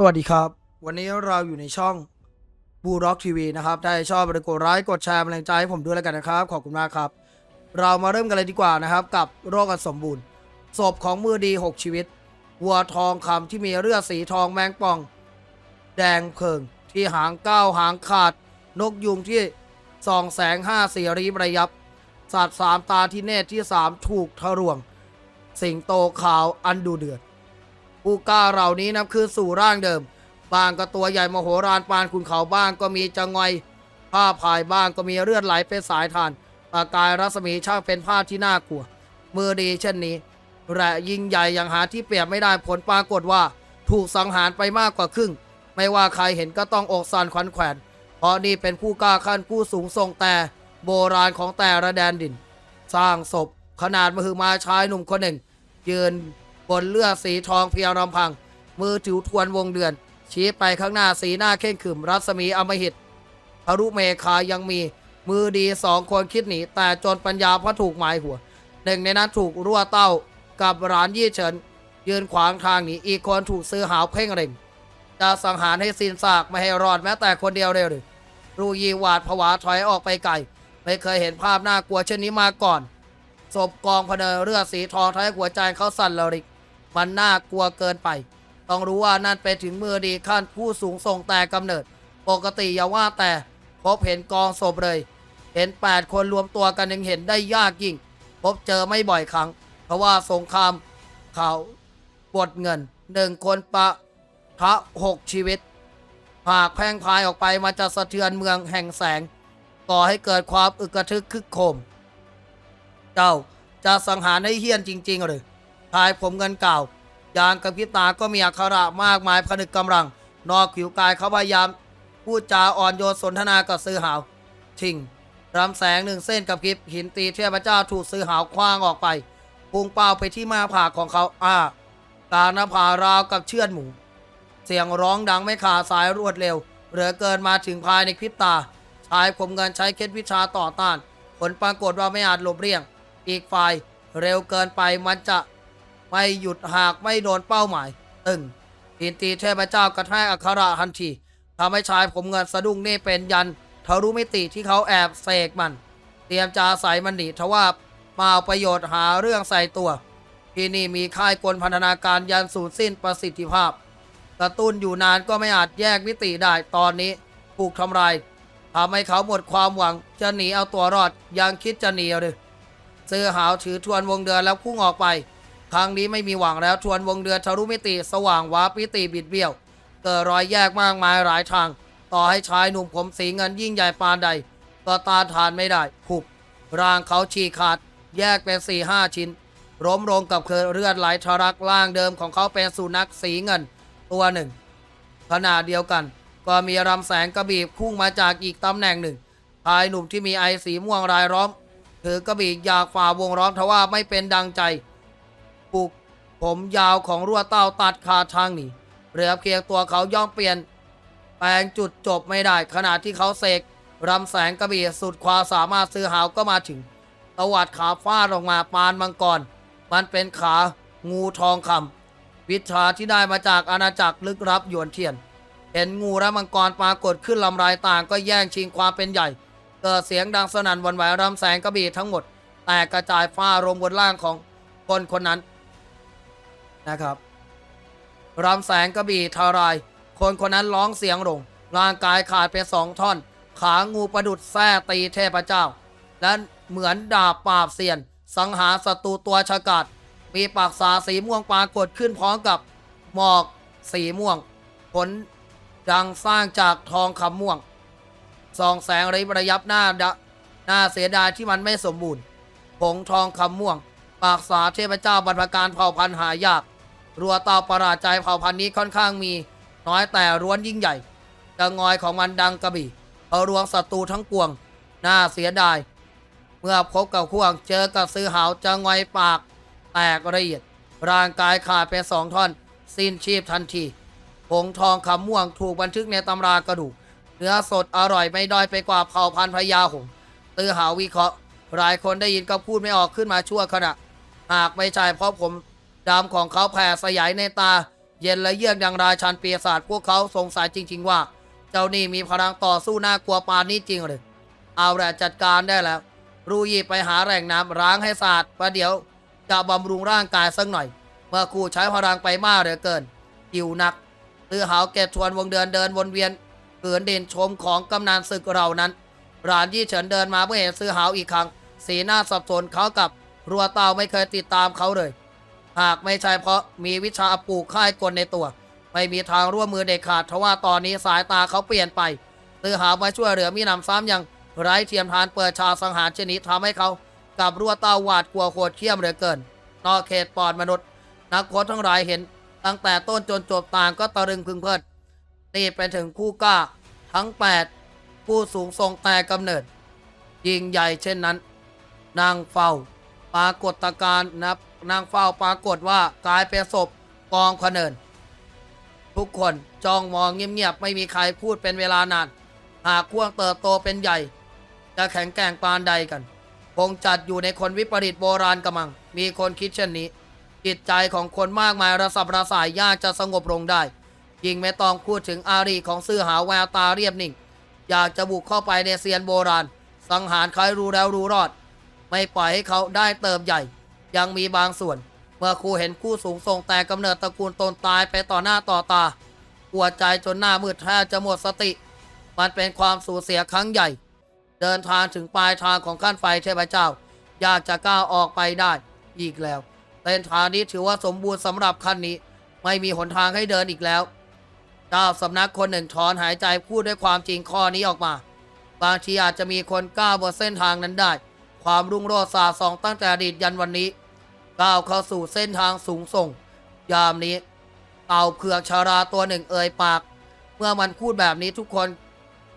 สวัสดีครับ วันนี้เราอยู่ในช่องบูร็อกทีวีนะครับถ้าชอบกดไลค์กดแชร์เป็นแรงใจให้ผมด้วยแล้วกันนะครับ ขอบคุณมากครับ เรามาเริ่มกันเลยดีกว่านะครับ กับโรคอันสมบูรณ์ศพของมือดี 6 ชีวิต วัวทองคำที่มีเลือดสีทองแมงป่อง แดงเพิง ที่หางก้าวหางขาด นกยุงที่ส่องแสงห้าสีรีประยับ สัตว์สามตาที่เนตรที่สามถูกทะรวง สิงโตขาวอันดูเดือด ผู้กล้าเหล่านี้นับคือสู่ร่างเดิม บางก็ตัวใหญ่มโหฬารปานคุณเขาบ้างก็มีจะงอยผ้าพายบ้างก็มีเลือดไหลเป็นสายทานประกายรัศมีช่างเป็นภาพที่น่ากลัว มือดีเช่นนี้และยิ่งใหญ่อย่างหาที่เปรียบไม่ได้ผลปรากฏว่า ถูกสังหารไปมากกว่าครึ่ง ไม่ว่าใครเห็นก็ต้องอกสั่นขวัญแขวน เพราะนี่เป็นผู้กล้าขั้นผู้สูงทรงแต่โบราณของแต่ละแดนดิน สร้างศพขนาดมหึมาชายหนุ่มคนหนึ่ง ยืน บนเลือดสีทองเพียงลำพัง มือถือทวนวงเดือน ชี้ไปข้างหน้าสีหน้าเข่งขึมรัศมีอมหิตทรุเมคายังมีมือดีสองคนคิดหนี แต่จนปัญญาเพราะถูกหมายหัว หนึ่งในนั้นถูกรั่วเต้ากับร้านยี่เฉิน ยืนขวางทางหนีอีกคนถูกซื้อหาวเพ่งเร่งจะสังหารให้สิ้นซากไม่ให้รอดแม้แต่คนเดียวเลยหรือรูยีหวาดผวาถอยออกไปไกลไม่เคยเห็นภาพน่ากลัวเช่นนี้มาก่อนศพกองพเนเลือดสีทองท้ายหัวใจเขาสั่นระริก มันน่ากลัวเกินไป ต้องรู้ว่านั่นเป็นถึงมือดีขั้นผู้สูงส่งแต่กำเนิด ปกติอย่าว่าแต่พบเห็นกองศพเลย เห็น 8 คนรวมตัวกันยังเห็นได้ยากยิ่ง พบเจอไม่บ่อยครั้ง เพราะว่าสงครามเขาบดเงินหนึ่งคนปะทะหกชีวิต หากแพร่งพายออกไปมันจะสะเทือนเมืองแห่งแสง ก่อให้เกิดความอึกระทึกคึกโคม เจ้าจะสังหารให้เฮี้ยนจริง ๆ หรือ ทายผมเงินเก่า ยางกับพิตาก็มีอักขระมากมายผนึกกำลัง นอกผิวกายเขาพยายาม พูดจาอ่อนโยนสนทนากับซื้อหาวทิ้งรำแสงหนึ่งเส้นกับพริบหินตีเทพเจ้าถูกซื้อหาวคว้างออกไปพุ่งเป้าไปที่หน้าผากของเขาอ้ากลางหน้าผาราวกับเชือดหมู เสียงร้องดังไม่ขาดสายรวดเร็ว เหลือเกินมาถึงภายในพิบตา ชายผมเงินใช้เคล็ดวิชาต่อต้าน ผลปรากฏว่าไม่อาจหลบเลี่ยง อีกฝ่ายเร็วเกินไปมันจะ ไม่หยุดหากไม่โดนเป้าหมายตึงอินตีเทพเจ้ากระแทกอัคระทันทีทำให้ชายผมเงินสะดุ้งนี่เป็นยันทะลุมิติที่เขาแอบเสกมัน เตรียมจะใส่มันหนีทว่ามาเอาประโยชน์หาเรื่องใส่ตัว ที่นี่มีค่ายกลพันธนาการยันสูญสิ้นประสิทธิภาพ กระตุ้นอยู่นานก็ไม่อาจแยกมิติได้ตอนนี้ถูกทำลายทำให้เขาหมดความหวังจะหนีเอาตัวรอดยังคิดจะหนีหรือซื้อหาวถือทวนวงเดือนแล้วพุ่งออกไป ครั้งนี้ไม่มีหวังแล้วทวนวงเดือนทะลุมิติสว่างวาปิติบิดเบี้ยว เกิดรอยแยกมากมายหลายทาง ต่อให้ชายหนุ่มผมสีเงินยิ่งใหญ่ปานใด ก็ตาทานไม่ได้หุบร่างเขาฉีกขาด แยกเป็นสี่ห้าชิ้นล้มลงกับเครือเลือดไหลทะลักร่างเดิมของเขาเป็นสุนัขสีเงิน ตัวหนึ่งขณะเดียวกัน ก็มีรำแสงกระบี่พุ่งมาจากอีกตำแหน่งหนึ่งชายหนุ่มที่มีไอสีม่วงรายล้อมถือกระบี่อยากฝ่าวงล้อมทว่าไม่เป็นดังใจ ปุก ผมยาวของรั่วเต้าตัดขาทางนี่เหลือเพียงตัวเขาย่อมเปลี่ยน แปลงจุดจบไม่ได้ ขณะที่เขาเสกรำแสงกระบี่สุดความสามารถซื้อหาวก็มาถึงตวัดขาฟาดลงมาปานมังกร มันเป็นขางูทองคำวิชาที่ได้มาจากอาณาจักรลึกลับหยวนเทียน เห็นงูและมังกรปรากฏขึ้นลำรายต่างก็แย่งชิงความเป็นใหญ่ เกิดเสียงดังสนั่นวันไหวรำแสงกระบี่ทั้งหมด แตกกระจายฟ้ารมบนร่างของคนคนนั้น นะครับรำแสงกระบี่ทาราย คนคนนั้นร้องเสียงลงร่างกายขาดเป็นสองท่อน ขางูประดุดแส้ตีเทพเจ้า และเหมือนดาบปราบเสียน สังหารศัตรูตัวฉกาจมีปากษาสีม่วงปรากฏขึ้นพร้อมกับหมอกสีม่วง ผลดังสร้างจากทองคำม่วงส่องแสงริบระยับหน้าดหน้าเสียดายที่มันไม่สมบูรณ์ผงทองคำม่วง ปากษาเทพเจ้าบรรพการเผ่าพันธุ์หายาก รัวเตาประหลาดใจเผ่าพันธุ์นี้ค่อนข้างมีน้อยแต่ร้วนยิ่งใหญ่กระงอยของมันดังกระบี่เอารวงศัตรูทั้งปวง น่าเสียดาย เมื่อพบกับข่วงเจอกับซื้อหาวจะงอยปาก แตกละเอียด ร่างกายขาดเป็นสองท่อน สิ้นชีพทันทีผงทองคำม่วงถูกบันทึกในตำรากระดูก เนื้อสดอร่อยไม่ด้อยไปกว่าเผ่าพันธุ์พญาหงตือหาวิเคราะห์หลายคนได้ยินก็พูดไม่ออกขึ้นมาชั่วขณะ หากไม่ใช่เพราะผม ดำของเขาแผ่สยายในตา เย็นและเยือกดังราชันปีศาจพวกเขาสงสัยจริง ๆ ว่า เจ้านี่มีพลังต่อสู้น่ากลัวปานนี้จริงหรือเอาแหละจัดการได้แล้ว รูยีไปหาแหล่งน้ำล้างให้สะอาดประเดี๋ยวจะบำรุงร่างกายสักหน่อย เมื่อครูใช้พลังไปมากเหลือเกินหิวหนักตือหาวเกตชวนวงเดือนเดินวนเวียนเกินเด่นชมของกำนันศึกเรานั้นรานยี่เฉินเดินมาเมื่อเห็นซื้อหาวอีกครั้ง สีหน้าสับสนเขากับรัวเตาไม่เคยติดตามเขาเลย หากไม่ใช่เพราะมีวิชาปลูกค่ายกลในตัว ไม่มีทางร่วมมือเด็ดขาดเพราะว่าตอนนี้สายตาเขาเปลี่ยนไปตือหาวมาช่วยเหลือมีนำซ้ำยังไร้เทียมทานเปิดชาสังหารชนิดทำให้เขากับรัวเตาหวาดกลัวโคตรเขี้ยมเหลือเกิน นอกเขตปอดมนุษย์ นักโคตทั้งหลายเห็น ตั้งแต่ต้นจนจบต่างก็ตะลึงพึงเพลิดนี่ไปถึงคู่กล้า ทั้ง 8 ผู้สูงทรงแต่กำเนิด ยิงใหญ่เช่นนั้น นางเฝ้า ปรากฏการณ์นับนางเฝ้าปรากฏว่ากลายเป็นศพกองพะเนิน ทุกคนจ้องมองเงียบๆไม่มีใครพูดเป็นเวลานาน หากพ่วงเติบโตเป็นใหญ่ จะแข็งแกร่งปานใดกัน คงจัดอยู่ในคนวิปริตโบราณกำมัง มีคนคิดเช่นนี้ จิตใจของคนมากมายระสับระสายยากจะสงบลงได้ยิ่งไม่ต้องพูดถึงอารีของซื่อหาแววตาเรียบนิ่ง อยากจะบุกเข้าไปในเซียนโบราณ สังหารใครรู้แล้วรู้รอด ไม่ปล่อยให้เขาได้เติบใหญ่ ยังมีบางส่วน เมื่อครูเห็นผู้สูงส่งแต่กำเนิดตระกูลตนตายไปต่อหน้าต่อตาปวดใจจนหน้ามืดแทบจะหมดสติ มันเป็นความสูญเสียครั้งใหญ่ เดินทางถึงปลายทางของขั้นไฟเทพเจ้า อยากจะก้าวออกไปได้อีกแล้วเส้นทางนี้ถือว่าสมบูรณ์สำหรับขั้นนี้ ไม่มีหนทางให้เดินอีกแล้วเจ้าสำนักคนหนึ่งถอนหายใจพูดด้วยความจริงข้อนี้ออกมา บางทีอาจจะมีคนก้าวบนเส้นทางนั้นได้ ความรุ่งโรจน์สาดส่องตั้งแต่อดีตยันวันนี้ก้าวเข้าสู่เส้นทางสูงส่ง ยามนี้ เต่าเผือกชาราตัวหนึ่งเอ่ยปาก เมื่อมันพูดแบบนี้ทุกคน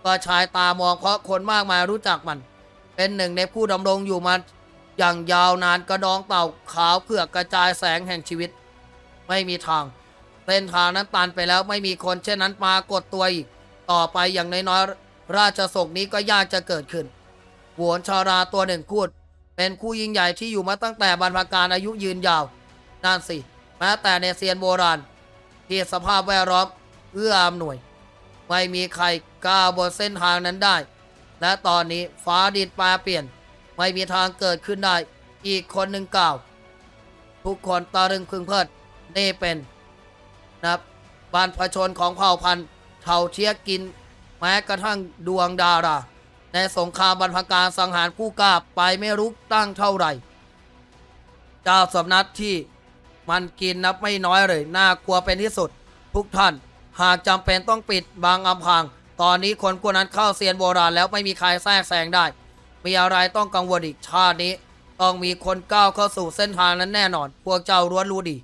ก็ชายตามองเพราะคนมากมายรู้จักมัน เป็นหนึ่งในผู้ดำรงอยู่มาอย่างยาวนานกระดองเต่าขาวเผือกกระจายแสงแห่งชีวิต ไม่มีทางเส้นทางนั้นตันไปแล้วไม่มีคนเช่นนั้นปรากฏตัวอีกต่อไปอย่างน้อยๆราชสกนี้ก็ยากจะเกิดขึ้น หวนชาราตัวหนึ่งพูด เป็นคู่ยิ่งใหญ่ที่อยู่มาตั้งแต่บรรพการอายุยืนยาวนั่นสิ แม้แต่ในเซียนโบราณ ที่สภาพแวดล้อมเอื้ออำนวย ไม่มีใครกล้าบนเส้นทางนั้นได้ และตอนนี้ฟ้าดินแปลเปลี่ยน ไม่มีทางเกิดขึ้นได้ อีกคนหนึ่งกล่าว ทุกคนตารึงพึงเพลิดนี่เป็นนะครับบรรพชนของเผ่าพันธุ์เท่าเทียกิน แม้กระทั่งดวงดารา ในสงครามบรรพการสังหารผู้กล้าไปไม่รู้ตั้งเท่าไหร่ เจ้าสำนักที่มันกินนับไม่น้อยเลย น่ากลัวเป็นที่สุด ทุกท่าน หากจำเป็นต้องปิดบางอำพราง ตอนนี้คนพวกนั้นเข้าเซียนโบราณแล้วไม่มีใครแทรกแซงได้ มีอะไรต้องกังวลอีกชาตินี้ ต้องมีคนก้าวเข้าสู่เส้นทางนั้นแน่นอน พวกเจ้าร้วนรู้ดี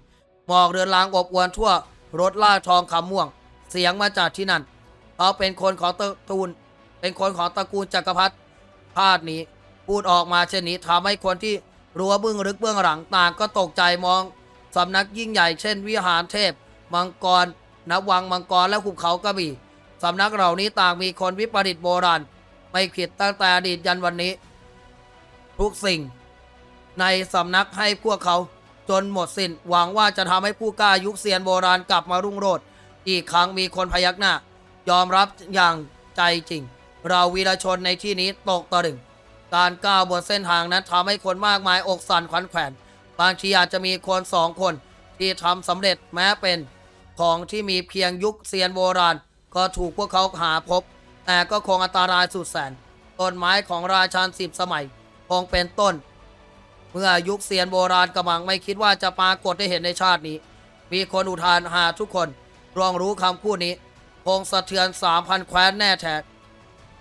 หมอกเรือนลางอบอวนทั่ว รถล่าทองคำม่วง เสียงมาจากที่นั่นเขาเป็นคนของตระกูล เป็นคนของตระกูลจักรพรรดิชาตินี้ พูดออกมาเช่นนี้ทำให้คนที่รั้วเบื้องลึกเบื้องหลังต่างก็ตกใจมองสำนักยิ่งใหญ่เช่น วิหารเทพ มังกรนวังมังกรและขุบเขากระบี่สำนักเหล่านี้ต่างมีคนวิปริตโบราณไม่ผิดตั้งแต่อดีตยันวันนี้ ทุกสิ่ง ในสำนักให้พวกเขาจนหมดสิน้นหวังว่าจะทำให้ผู้กล้ายุคเซียนโบราณกลับมารุ่งโรจน์อีกครั้งมีคนพยักหน้ายอมรับอย่างใจจริง เราวีรชนในที่นี้ตกตะลึง การก้าวบนเส้นทางนั้นทำให้คนมากมายอกสั่นขวัญแขวน บางทีอาจจะมีคนสองคนที่ทำสำเร็จแม้เป็นของที่มีเพียงยุคเซียนโบราณ ก็ถูกพวกเขาหาพบ แต่ก็คงอันตรายสุดแสน ต้นไม้ของราชาสิบสมัย คงเป็นต้น เมื่อยุคเซียนโบราณกำลังไม่คิดว่าจะปรากฏได้เห็นในชาตินี้ มีคนอุทานหาทุกคนรองรู้คำพูดนี้ คงสะเทือนสามพันแคว้นแน่แท้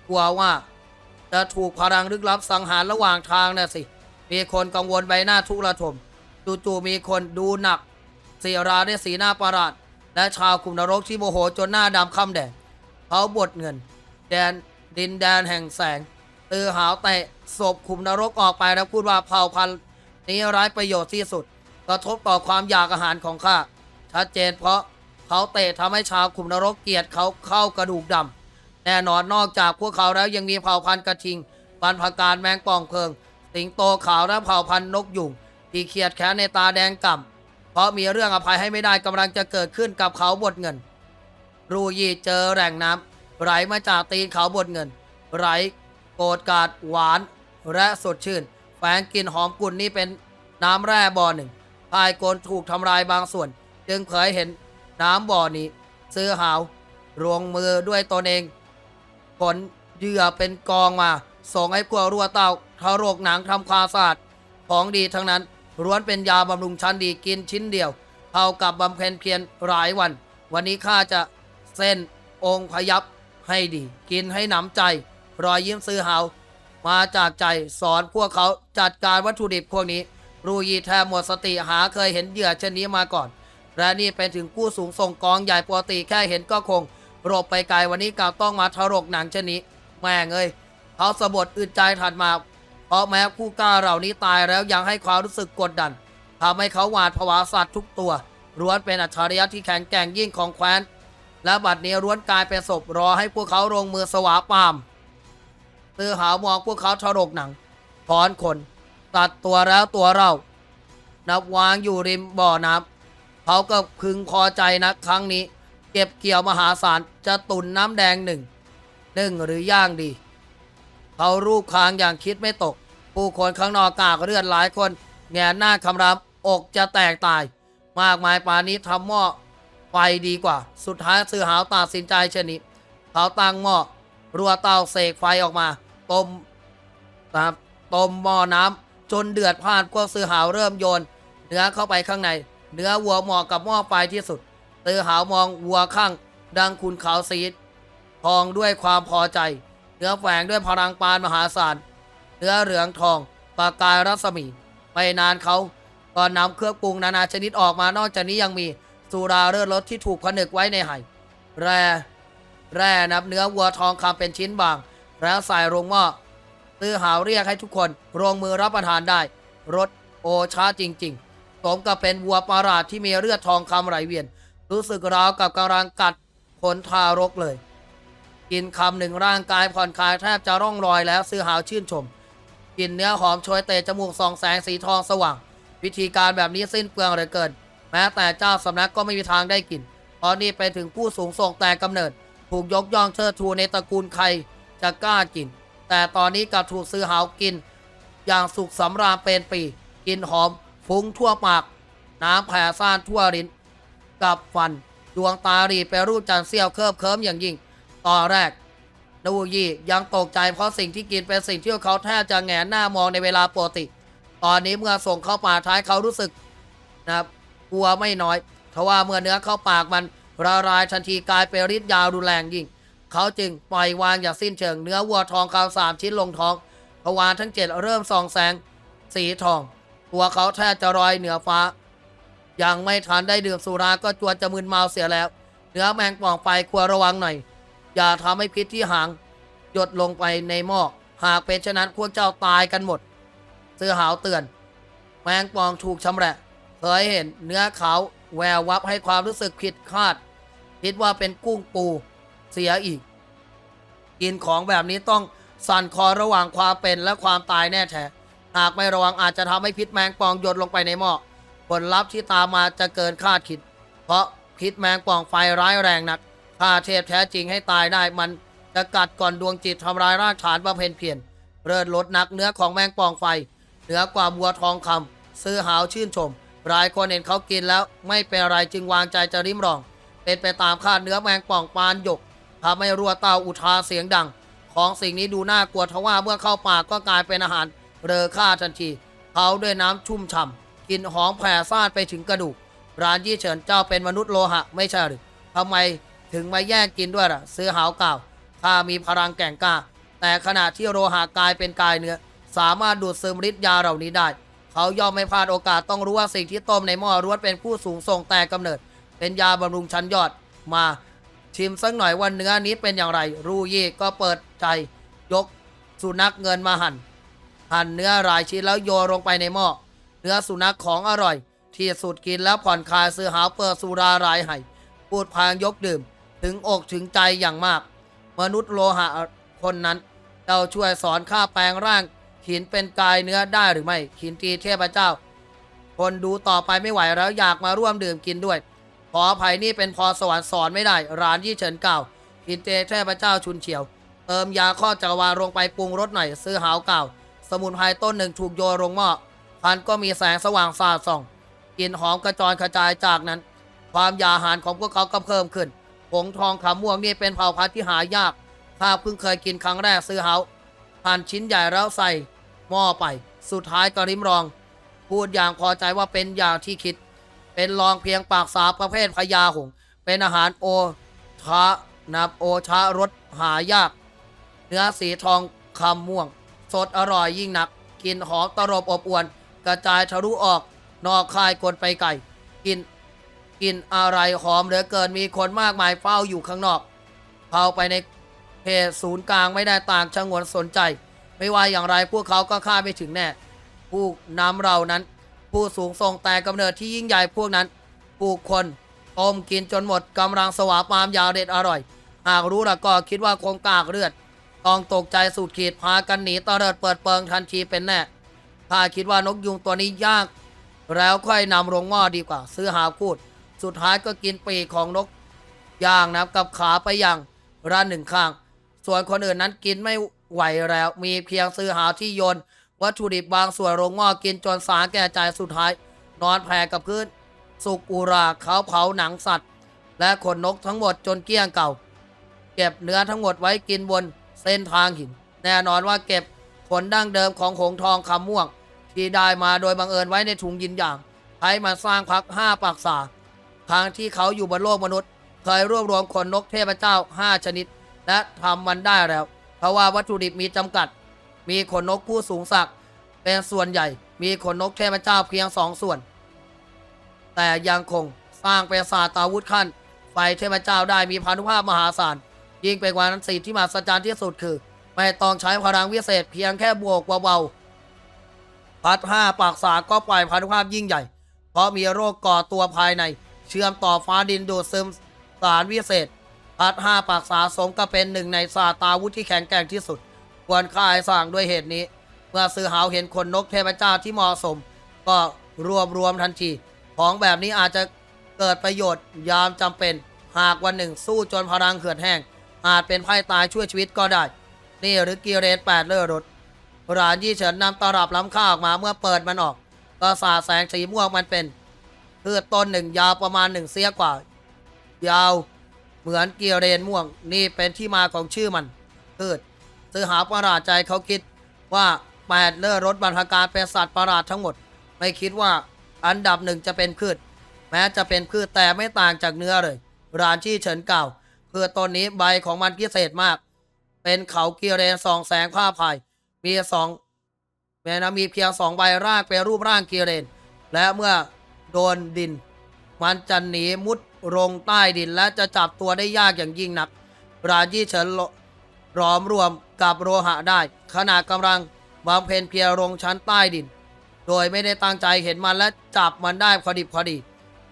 กลัวว่า จะถูกพลังลึกลับสังหารระหว่างทางน่ะสิ มีคนกังวลใบหน้าทุระทมจู่ๆมีคนดูหนักเสียราด้วยสีหน้าประหลาด และชาวกลุ่มนรกที่โมโหจนหน้าดำค่ำแดงเขาบดเงิน แดนดินแดนแห่งแสงตือหาวเตะศพขุมนรกออกไปแล้วพูดว่าเผ่าพันธุ์นี้ร้ายประโยชน์ที่สุด กระทบต่อความอยากอาหารของข้าชัดเจนเพราะเขาเตะทำให้ชาวขุมนรกเกลียดเขาเข้ากระดูกดำ แน่นอนนอกจากพวกเขาแล้วยังมีเผ่าพันธุ์กระทิงบรรพการแมงป่องเพิง สิงโตขาวและเผ่าพันธุ์นกยุงที่เขียดแค้นในตาแดงก่ำเพราะมีเรื่องอภัยให้ไม่ได้กำลังจะเกิดขึ้นกับเขาบทเงิน รูยีเจอแหล่งน้ำไหลมาจากตีนเขาบทเงิน ไหลโกรธกาดหวาน และสดชื่นแฝงกลิ่นหอมกุ่นนี่เป็นน้ำแร่บ่อหนึ่งพายโกนถูกทำลายบางส่วน จึงเผยเห็นน้ำบ่อนี้ ซื้อหาวรวงมือด้วยตนเอง ผลเหยื่อเป็นกองมา ส่งให้พวกรัวเต่าทารกหนังทำความสะอาดของดีทั้งนั้นล้วนเป็นยาบำรุงชั้นดีกินชิ้นเดียวเท่ากับบำเพ็ญเพียรหลายวัน วันนี้ข้าจะเส้นองค์พยับให้ดี กินให้หนำใจ รอยยิ้มซื้อหาวมาจากใจสอนพวกเขาจัดการวัตถุดิบพวกนี้ รูยีแทบหมดสติหาเคยเห็นเหยื่อเช่นนี้มาก่อน และนี่เป็นถึงผู้สูงส่งกองใหญ่ปกติแค่เห็นก็คง หลบไปไกลวันนี้กลับต้องมาทรกหนังเช่นนี้ แม่งเอ้ยเขาสะบดอึดใจถัดมา เพราะแม้ผู้กล้าเหล่านี้ตายแล้วยังให้ความรู้สึกกดดันทำให้เขาหวาดผวาสัตว์ทุกตัวล้วนเป็นอัจฉริยะที่แข็งแกร่งยิ่งของแคว้น และบัดนี้ล้วนกลายเป็นศพรอให้พวกเขาลงมือสวาปามตือหาวมองพวกเขาทรกหนังถอนขนตัดตัวแล้วตัวเรา นับวางอยู่ริมบ่อน้ำเขาก็พึงพอใจนะครั้งนี้ เก็บเกี่ยวมหาศาลจะตุนน้ำแดงหนึ่งหนึ่งหรือย่างดี เขารูปคางอย่างคิดไม่ตก ผู้คนข้างนอกกากเลือดหลายคน แงนหน้าคำรามอกจะแตกตาย มากมายป่านนี้ทำหม้อไฟดีกว่า สุดท้ายซื้อหาวตัดสินใจเช่นนี้ เขาตั้งหม้อรัวเตาเสกไฟออกมา ต้มนะครับต้มหม้อน้ำจนเดือดพล่านพวกซื้อหาวเริ่มโยน เนื้อเข้าไปข้างใน เนื้อวัวเหมาะกับหม้อไฟที่สุด ตือหาวมองวัวข้างดังคุณขาวซีดทองด้วยความพอใจ เนื้อแฝงด้วยพลังปานมหาศาลเนื้อเหลืองทองประกายรัศมีไปนานเขาก็นำเครื่องปรุงนานาชนิดออกมานอกจากนี้ยังมีสุราเลือดรสที่ถูกผนึกไว้ในไหแร่แร่นับเนื้อวัวทองคำเป็นชิ้นบาง แล้วใส่ลงหม้อตือหาวเรียกให้ทุกคนลงมือรับประทานได้รสโอชาจริงๆสมกับเป็นวัวประหลาดที่มีเลือดทองคำไหลเวียน รู้สึกราวกับกำลังกัดขนทารกเลย กินคำหนึ่งร่างกายผ่อนคลายแทบจะร่องรอยแล้วซื้อหาวชื่นชมกินเนื้อหอมโชยเตะจมูกส่องแสงสีทองสว่าง วิธีการแบบนี้สิ้นเปลืองเหลือเกิน แม้แต่เจ้าสำนักก็ไม่มีทางได้กินเพราะนี่เป็นถึงผู้สูงส่งแต่กำเนิด ถูกยกย่องเชิดชูในตระกูลใครจะกล้ากิน แต่ตอนนี้กลับถูกซื้อหาวกิน อย่างสุขสำราญเป็นปี กินหอมฟุ้งทั่วปาก น้ำแผ่ซ่านทั่วลิ้น กับฟัน ดวงตาหรีไปรูปจันเสี้ยวเคิบเคิมอย่างยิ่ง ตอนแรกนูยี่ยังตกใจเพราะสิ่งที่กินเป็นสิ่งที่เขาแทบจะแงนหน้ามองในเวลาปกติ ตอนนี้เมื่อส่งเข้าปากท้ายเขารู้สึกนะครับกลัวไม่น้อยทว่าเมื่อเนื้อเข้าปากมันละลายทันทีกลายเป็นฤทธิ์ยาวรุนแรงยิ่ง เขาจึงปล่อยวางอย่างสิ้นเชิงเนื้อวัวทองคำสามชิ้นลงท้องทวารทั้งเจ็ดเริ่มส่องแสง สีทอง ตัวเขาแทบจะลอยเหนือฟ้า ยังไม่ทันได้ดื่มสุราก็จวนจะมึนเมาเสียแล้ว เนื้อแมงป่องไฟควรระวังหน่อย อย่าทำให้พิษที่หาง หยดลงไปในหม้อหากเป็นเช่นนั้นพวกเจ้าตายกันหมด เสื้อหาวเตือน แมงปองถูกชำแหละเคยเห็นเนื้อขาวแวววับให้ความรู้สึกผิดคาด คิดว่าเป็นกุ้งปูเสียอีก กินของแบบนี้ต้องสั่นคอระหว่างความเป็นและความตายแน่แท้หากไม่ระวังอาจจะทำให้พิษแมงปองหยดลงไปในหม้อ ผลลัพธ์ที่ตามมาจะเกินคาดคิด เพราะพิษแมงป่องไฟร้ายแรงนักฆ่าเทพแท้จริงให้ตายได้มันจะกัดก่อนดวงจิตทำลายรากฐานบำเพ็ญเพียรเลิศลดนักเนื้อของแมงป่องไฟ เหนือกว่าบัวทองคำซื้อหาวชื่นชม หลายคนเห็นเขากินแล้วไม่เป็นไรจึงวางใจจะริมรอง เป็นไปตามคาดเนื้อแมงป่องปานหยกทำให้รัวเตาอุทาเสียงดัง ของสิ่งนี้ดูน่ากลัวทว่าเมื่อเข้าปากก็กลายเป็นอาหารเรอค่าทันทีเขาด้วยน้ำชุ่มฉ่ำ กลินหอมแผ่ซ่านไปถึงกระดูก ร้านยี่เฉินเจ้าเป็นมนุษย์โลหะไม่ใช่หรือทำไมถึงมาแย่งกินด้วยล่ะ ซื้อหาวกล่าวข้ามีพลังแก่งกล้า แต่ขณะที่โลหะกลายเป็นกายเนื้อ สามารถดูดซึมฤทธิ์ยาเหล่านี้ได้ เขาย่อมไม่พลาดโอกาสต้องรู้ว่าสิ่งที่ต้มในหม้อรวดเป็นผู้สูงส่งแต่กำเนิด เป็นยาบำรุงชั้นยอดมาชิมสักหน่อยว่าเนื้อนี้เป็นอย่างไร รูยี่ก็เปิดใจยกสุนัขเงินมาหั่นหั่นเนื้อหลายชิ้นแล้วโยนลงไปในหม้อ เนื้อสุนัขของอร่อย ที่สุดกินแล้วผ่อนคลายซื้อหาเปิดสุรารายให้พูดพางยกดื่ม ถึงอกถึงใจอย่างมาก มนุษย์โลหะคนนั้นเจ้าช่วยสอนข้าแปลงร่าง หินเป็นกายเนื้อได้หรือไม่หินตีเทพเจ้า คนดูต่อไปไม่ไหวแล้วอยากมาร่วมดื่มกินด้วย ขออภัยนี่เป็นพรสวรรค์สอนไม่ได้ ร้านยี่เฉินเก่ากินเจเทพเจ้าชุนเฉียว เติมยาข้อจักรวาลลงไปปรุงรสหน่อยซื้อหาวเก่า สมุนไพรต้นหนึ่งถูกโยนลงหม้อ พันก็มีแสงสว่างสาดส่องกลิ่นหอมกระจรกระจายจากนั้น ความยาหารของพวกเขาก็เพิ่มขึ้นผงทองคำม่วงนี่เป็นเผ่าพันธุ์ที่หายากข้าเพิ่งเคยกินครั้งแรกซื้อเฮาหั่นชิ้นใหญ่แล้วใส่หม้อไป สุดท้ายก็ริมรอง พูดอย่างพอใจว่าเป็นอย่างที่คิด เป็นรองเพียงปากสาประเภทพญาหง เป็นอาหารโอชานับโอชารสหายาก เนื้อสีทองคำม่วง สดอร่อยยิ่งนัก กินหอมตรบอบอวน กระจายทะลุออก นอกคายกลไปไก่กิน กินอะไรหอมเหลือเกินมีคนมากมายเฝ้าอยู่ข้างนอกเข้าไปในเพจศูนย์กลางไม่ได้ต่างชะงวนสนใจ ไม่ว่าอย่างไรพวกเขาก็คาดไม่ถึงแน่ ผู้นำเรานั้น ผู้สูงส่งแต่กำเนิดที่ยิ่งใหญ่พวกนั้นผู้คนต้มกินจนหมดกำลังสวาปามยาวเด็ดอร่อย หากรู้ละก็คิดว่าคงกากเลือด ต้องตกใจสุดขีดพากันหนีตะเลิดเปิดเปิงทันทีเป็นแน่ ข้าคิดว่านกยุงตัวนี้ยาก แล้วค่อยนำลงหม้อดีกว่า ซื้อหาพูด สุดท้ายก็กินปีกของนกย่างนะกับขาไปอย่างร้านหนึ่งข้าง ส่วนคนอื่นนั้นกินไม่ไหวแล้ว มีเพียงซื้อหาที่โยนวัตถุดิบบางส่วนลงหม้อกินจนสาแก่ใจสุดท้าย นอนแผ่กับพื้น สุกอุราเขาเผาหนังสัตว์ และขนนกทั้งหมดจนเกลี้ยงเก่า เก็บเนื้อทั้งหมดไว้กินบนเส้นทางหิน แน่นอนว่าเก็บ ผลดั้งเดิมของหงทองคำม่วง ที่ได้มาโดยบังเอิญไว้ในถุงยินอย่างใช้มาสร้างพักห้าปากษาทางที่เขาอยู่บนโลกมนุษย์ เคยรวบรวมขนนกเทพเจ้า 5 ชนิด และทำมันได้แล้ว เพราะว่าวัตถุดิบมีจำกัด มีขนนกผู้สูงศักดิ์เป็นส่วนใหญ่ มีขนนกเทพเจ้าเพียงสองส่วน แต่ยังคงสร้างเป็นศาสตราวุธขั้นไฟเทพเจ้าได้มีพานุภาพมหาศาลยิ่งไปกว่านั้นสิ่งที่มหัศจรรย์ที่สุดคือ ไม่ต้องใช้พลังวิเศษเพียงแค่บวกเบาๆพัดห้าปากษาก็ปล่อยพานุภาพยิ่งใหญ่ เพราะมีโรคก่อตัวภายใน เชื่อมต่อฟ้าดินดูดซึมสารวิเศษ พัดห้าปากษาสมก็เป็นหนึ่งในศาสตาวุธที่แข็งแกร่งที่สุด ควรค่าให้สร้างด้วยเหตุนี้ เมื่อซื้อหาวเห็นคนนกเทพเจ้าที่เหมาะสม ก็รวบรวมทันที ของแบบนี้อาจจะเกิดประโยชน์ยามจำเป็น หากวันหนึ่งสู้จนพลังเขื่อนแห้งอาจเป็นไพ่ตายช่วยชีวิตก็ได้ นี่หรือกีเรนแปดเลือรถร้านยี่เฉินนำตลับล้ำค่าออกมาเมื่อเปิดมันออก ก็สาดแสงสีม่วงมันเป็นพืชต้นหนึ่งยาวประมาณหนึ่งเสียกว่า ยาวเหมือนเกียเรนม่วง นี่เป็นที่มาของชื่อมันพืชซื้อหาประหลาดใจเขาคิดว่าแปดเลือรถบรรพการเป็นสัตว์ประหลาดทั้งหมด ไม่คิดว่าอันดับหนึ่งจะเป็นพืชแม้จะเป็นพืชแต่ไม่ต่างจากเนื้อเลย รานที่เฉินเก่าพืชต้นนี้ใบของมันพิเศษมาก เป็นเขาเกียเรนสองแสงผ้าพายมีสองแม้นะมีเพียงสองใบรากเป็นรูปร่างเกียเรน และเมื่อโดนดิน มันจะหนีมุดลงใต้ดิน และจะจับตัวได้ยากอย่างยิ่งนัก รายี่เฉินหลอมรวมกับโลหะได้ ขณะกำลังบำเพ็ญเพียรลงชั้นใต้ดิน โดยไม่ได้ตั้งใจเห็นมันและจับมันได้พอดิบพอดี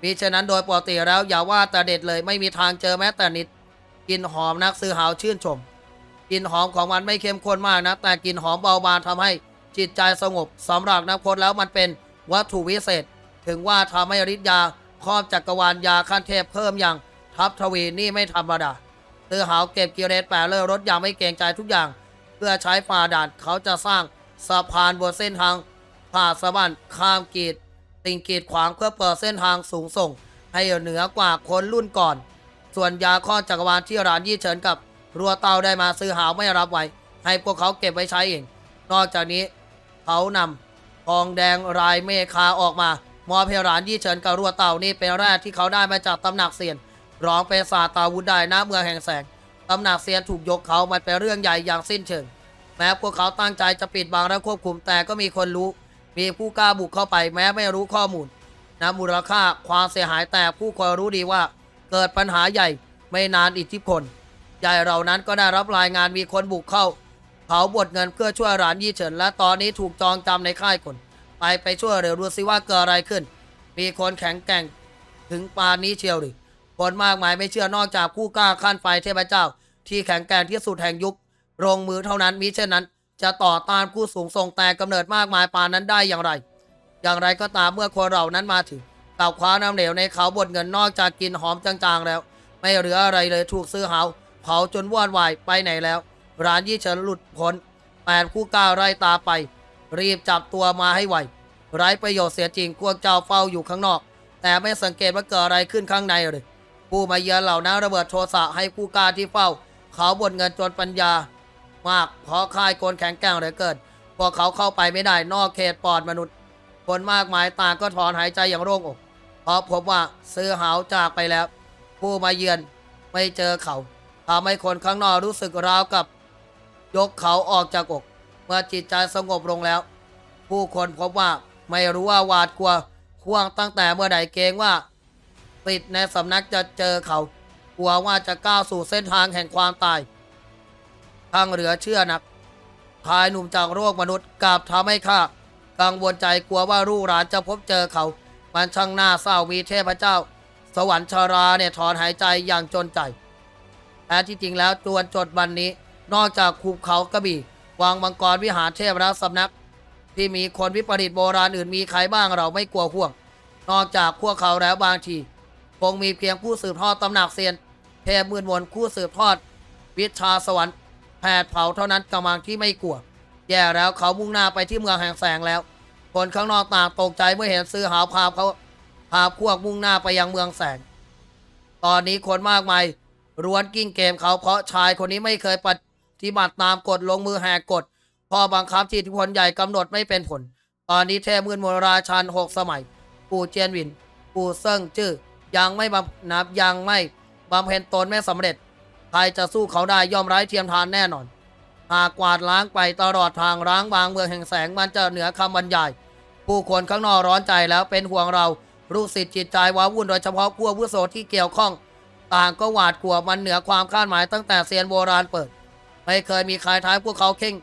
มิฉะนั้นโดยปกติแล้วอย่าว่าแต่เด็ดเลยไม่มีทางเจอแม้แต่นิดกลินหอมนักซื้อหาวชื่นชม กลิ่นหอมของมันไม่เข้มข้นมากนะ แต่กลิ่นหอมเบาบางทำให้จิตใจสงบสำหรับนักพจน์แล้วมันเป็นวัตถุวิเศษ ถึงว่าทำให้ฤทธิ์ยาครอบจักรวาลยาขั้นเทพเพิ่มอย่างทับทวีนี่ไม่ธรรมดาซื้อหาวเก็บกิเลสแปดเลอรถอย่างไม่เกรงใจทุกอย่าง เพื่อใช้ฝ่าด่านเขาจะสร้างสะพานบนเส้นทางผ่าสะบันข้ามกีดติงกีดขวางเพื่อเปิดเส้นทางสูงส่ง ให้เหนือกว่าคนรุ่นก่อน ส่วนยาข้อจักรวาลที่ร้านยี่เฉินกับ รัวเตาได้มาซื้อหาวไม่รับไว้ ให้พวกเขาเก็บไว้ใช้เอง นอกจากนี้เขานำทองแดงรายเมฆาออกมามอบให้ร้านยี่เฉินกับรัวเตานี่เป็นแรกที่เขาได้มาจากตำหนักเซียนร้องเป็นศาสตาวุธได้ณเมืองแห่งแสงตำหนักเซียนถูกยกเขามันเป็นเรื่องใหญ่อย่างสิ้นเชิง แม้พวกเขาตั้งใจจะปิดบังและควบคุมแต่ก็มีคนรู้ มีผู้กล้าบุกเข้าไปแม้ไม่รู้ข้อมูลนะมูลค่าความเสียหายแต่ผู้คนรู้ดีว่า เกิดปัญหาใหญ่ไม่นานอิทธิพล ใหญ่เหล่านั้นก็ได้รับรายงานมีคนบุกเข้าเผาบทเงินเพื่อช่วยร้านยี่เฉินและตอนนี้ถูกจองจำในค่ายคน ไปไปช่วยเร็วดูสิว่าเกิดอะไรขึ้น มีคนแข็งแกร่งถึงปานนี้เชียวหรือคนมากมายไม่เชื่อนอกจากผู้กล้าขั้นไฟเทพเจ้า ที่แข็งแกร่งที่สุดแห่งยุคลงมือเท่านั้นมิเช่นนั้น จะต่อต้านผู้สูงส่งแต่กำเนิดมากมายปานนั้นได้อย่างไร อย่างไรก็ตามเมื่อคนเรานั้นมาถึงกับคว้าน้ำเหลวในเขาบดเงินนอกจากกินหอมจางๆแล้ว ไม่เหลืออะไรเลยถูกซื้อหา เผาจนว่อนวายไปไหนแล้ว ร้านยี่เฉินหลุดพ้นแปดคู่ก้าวไล่ตาไป รีบจับตัวมาให้ไวไร้ประโยชน์เสียจริงพวกเจ้าเฝ้าอยู่ข้างนอก แต่ไม่สังเกตว่าเกิดอะไรขึ้นข้างในเลยผู้มาเยือนเหล่านั้นระเบิดโทสะให้ผู้กล้าที่เฝ้า เขาบนเงินจนปัญญา มากเพราะค่ายกลแข็งแกร่งเหลือเกินพวกเขาเข้าไปไม่ได้นอกเขตปอดมนุษย์ คนมากมายต่างก็ถอนหายใจอย่างโล่งอกเพราะพบว่าซื้อหาวจากไปแล้ว ผู้มาเยือนไม่เจอเขา ทำให้คนข้างนอกรู้สึกราวกับ ยกเขาออกจากอก เมื่อจิตใจสงบลงแล้ว ผู้คนพบว่าไม่รู้ว่าหวาดกลัวห่วงตั้งแต่เมื่อใดเกรงว่าติดในสำนักจะเจอเขา กลัวว่าจะก้าวสู่เส้นทางแห่งความตายทั้งเหลือเชื่อนักชายหนุ่มจากโรคมนุษย์กลับทำให้ข้ากังวลใจกลัวว่าลูกหลานจะพบเจอเขา มันช่างน่าเศร้ามีเทพเจ้า สวรรค์ชาราเนี่ยถอนหายใจอย่างจนใจ แต่ที่จริงแล้วจวนจดวันนี้ นอกจากภูเขากระบี่วังมังกรวิหารเทพรัสำนัก ที่มีคนวิปริตโบราณอื่นมีใครบ้างเราไม่กลัวห่วง นอกจากพวกเขาแล้วบางทีคงมีเพียงผู้สืบทอดตำหนักเซียนเทพมืดมนผู้สืบทอด วิชาสวรรค์แผดเผาเท่านั้นกำลังที่ไม่กลัว แย่แล้วเขามุ่งหน้าไปที่เมืองแห่งแสงแล้ว คนข้างนอกต่างตกใจเมื่อเห็นซื้อหาวพาเขาพาพวกมุ่งหน้าไปยังเมืองแสง ตอนนี้คนมากมาย ร้วนกิ้งเกมเขาเพราะชายคนนี้ไม่เคยปฏิบัติตามกฎลงมือแหกกฎพอบังคับที่ทุกคนใหญ่กำหนดไม่เป็นผล ตอนนี้เทพมืดมนราชันหกสมัย ปู่เจียนวิน ปู่เซิ่งจื้อยังไม่บำนับยังไม่บำเพ็ญตนไม่สำเร็จ ใครจะสู้เขาได้ย่อมไร้เทียมทานแน่นอน หากกวาดล้างไปตลอดทางร้างบางเมืองแห่งแสงมันจะเหนือคำบรรยาย ผู้คนข้างนอกร้อนใจแล้วเป็นห่วงเรา รู้สิทธิ์จิตใจว้าวุ่นโดยเฉพาะผู้อาวุโสที่เกี่ยวข้อง ต่างก็หวาดกลัวมันเหนือความคาดหมายตั้งแต่เซียนโบราณเปิด ไม่เคยมีใครท้ายพวกเขาเข่ง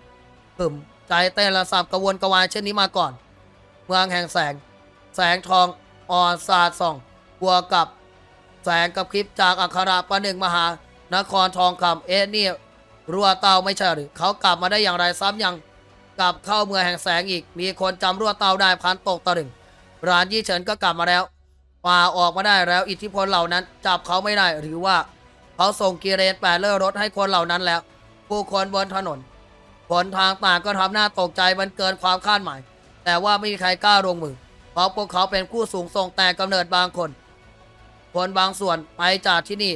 ขึมใจเต้นระสับกระวนกระวายเช่นนี้มาก่อน เมืองแห่งแสง แสงทองอ่อนสาดส่องบวกกับแสงกับคลิปจากอัคราประหนึ่งมหานครทองคำเอ๊ะนี่รัวเตาไม่ใช่หรือเขากลับมาได้อย่างไรซ้ำยังกลับเข้าเมืองแห่งแสงอีก มีคนจำรัวเตาได้พันตกตะลึงร้านยี่เฉินก็กลับมาแล้ว ป่าออกมาได้แล้วอิทธิพลเหล่านั้นจับเขาไม่ได้หรือว่าเขาส่งกีเรนแปดเลอร์รถให้คนเหล่านั้นแล้ว ผู้คนบนถนนผลทางต่างก็ทำหน้าตกใจมันเกินความคาดหมาย แต่ว่าไม่มีใครกล้าลงมือ เพราะพวกเขาเป็นผู้สูงส่งแต่กำเนิดบางคน คนบางส่วนไปจากที่นี่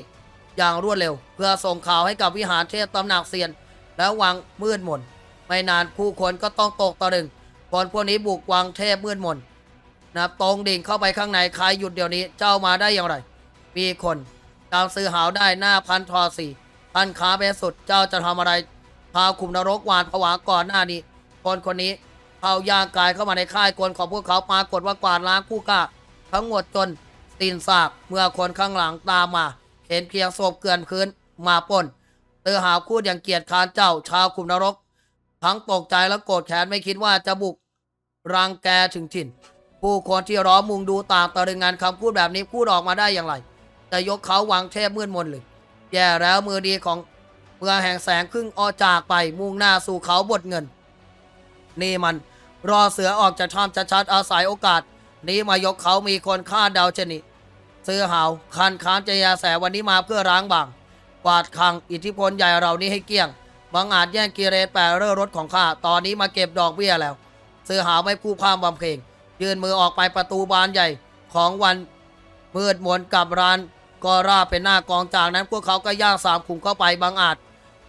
อย่างรวดเร็ว เพื่อส่งข่าวให้กับวิหารเทพตำหนักเซียน แล้ววังมืดมน ไม่นานผู้คนก็ต้องตกตะลึงคนพวกนี้บุกวังเทพมืดมน นะตรงดิ่งเข้าไปข้างในใครหยุดเดี๋ยวนี้เจ้ามาได้อย่างไร มีคนตามซื้อหาวได้หน้าพันทอสี่พันขาเบสุดเจ้าจะทำอะไรพาคุมนรกหวาดผวาก่อนหน้านี้คนคนนี้เข้าย่างกายเข้ามาในค่ายกลของพวกเขาปรากฏว่ากวาดล้างผู้กล้าทั้งหมดจนตีนสากเมื่อคนข้างหลังตามมา เห็นเพียงศพเกลื่อนพื้นมาปนเตือหาคูดอย่างเกียรติคร้านเจ้าชาวคุมนรก ทั้งตกใจและโกรธแค้นไม่คิดว่าจะบุกรังแกถึงถิ่น ผู้คนที่ร้อมุงดูต่างตะลึงงานคำพูดแบบนี้พูดออกมาได้อย่างไรจะยกเขาวางเทพมืดมนเลย แย่แล้วมือดีของเมืองแห่งแสงครึ่งออจากไปมุ่งหน้าสู่เขาบดเงิน นี่มันรอเสือออกจากถ้ำชัดๆอาศัยโอกาส นี้มายกเขามีคนฆ่าดาวชนิดซื้อหาวคันค้านเจยาแสวันนี้มาเพื่อร้างบางกวาดคังอิทธิพลใหญ่เรานี้ให้เกี้ยงบางอาจแย่งกีเรแปรเร่อรถของข้าตอนนี้มาเก็บดอกเบี้ยแล้วซื้อหาวไม่คู่ความบำเพ็ญ ยื่นมือออกไปประตูบานใหญ่ของวันมืดมนกับร้านก็ราเป็นหน้ากองจากนั้นพวกเขาก็ย่างสามขุมเข้าไปบางอาจ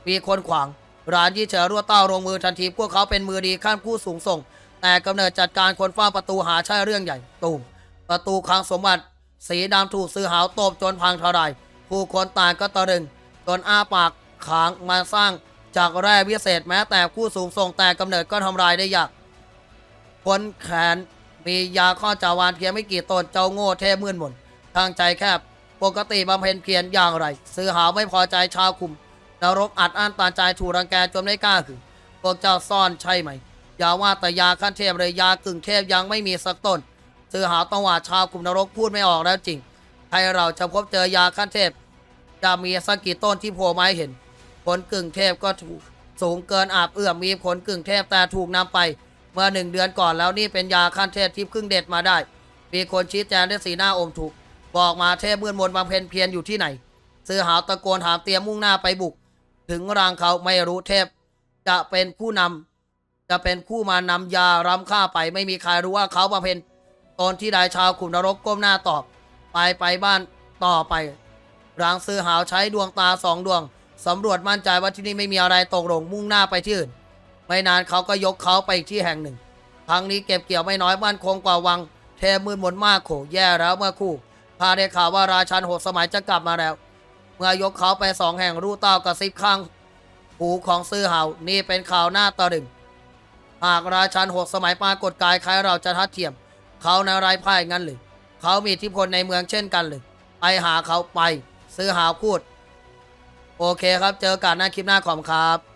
มีคนขวาง ร้านยี่เฉอรั่วเต้าลงมือทันทีพวกเขาเป็นมือดีขั้นผู้สูงส่ง แต่กำเนิดจัดการคนฝ้าประตูหาใช่เรื่องใหญ่ตูมประตูคลังสมบัติ สีดำถูกซื้อหาวตบจนพังทลาย ผู้คนต่างก็ตะลึงจนอ้าปากขางมาสร้างจากแร่วิเศษแม้แต่ผู้สูงส่งแต่กำเนิดก็ทำลายได้ยากคนแขน มียาข้อจาวานเพียงไม่กี่ตนเจ้าโง่เทมืดมนทางใจแคบ ปกติบำเพ็ญเพียรอย่างไร ซื้อหาไม่พอใจชาวคุม นรกอัดอั้นตาใจถูกรังแกจนไม่กล้าขึ้นพวกเจ้าซ่อนใช่ไหม ยาว่าแต่ยาขั้นเทพเลยยากึ่งเทพยังไม่มีสักต้น ซื้อหาต้องว่าชาวกลุ่มนรกพูดไม่ออกแล้วจริงให้เราจะพบเจอยาขั้นเทพจะมีสักกี่ต้นที่โผล่มาให้เห็น ผลกึ่งเทพก็ถูกสูงเกินอาบเอื้อมมีผลกึ่งเทพแต่ถูกนำไป เมื่อหนึ่งเดือนก่อนแล้วนี่เป็นยาขั้นเทพที่เพิ่งเด็ดมาได้ มีคนชี้แจงด้วยสีหน้าอมทุกบอกมาเทพมืดมนบำเพ็ญเพียรอยู่ที่ไหนซื้อหาวตะโกนถามเตรียมมุ่งหน้าไปบุก ถึงรางเขาไม่รู้เทพ จะเป็นผู้นำจะเป็นผู้มานำยารำฆ่าไป ไม่มีใครรู้ว่าเขาบำเพ็ญตนที่ใดชาวขุมนรกก้มหน้าตอบ ไปไปบ้านต่อไปรางซื้อหาวใช้ดวงตาสองดวงสำรวจมั่นใจว่าที่นี่ไม่มีอะไรตกหลงมุ่งหน้าไปที่อื่น ไม่นานเขาก็ยกเขาไปอีกที่แห่งหนึ่งครั้งนี้เก็บเกี่ยวไม่น้อยบ้านคงกว่าวัง เทมืดมนมากโขแย่แล้วเมื่อคู่พาได้ข่าวว่าราชันโหดสมัยจะกลับมาแล้ว เมื่อยกเขาไปสองแห่งรูเต้ากระซิบข้างหูของซื้อเหานี่เป็นข่าวหน้าตะลึงหากราชันหดสมัยปรากฏกายใครเราจะทัดเทียม เขาในไรพ่ายงั้นหรือเขามีอิทธิพลในเมืองเช่นกันหรือไปหาเขาไป ซื้อหาพูด โอเคครับเจอกันหน้าคลิปหน้าขอบครับ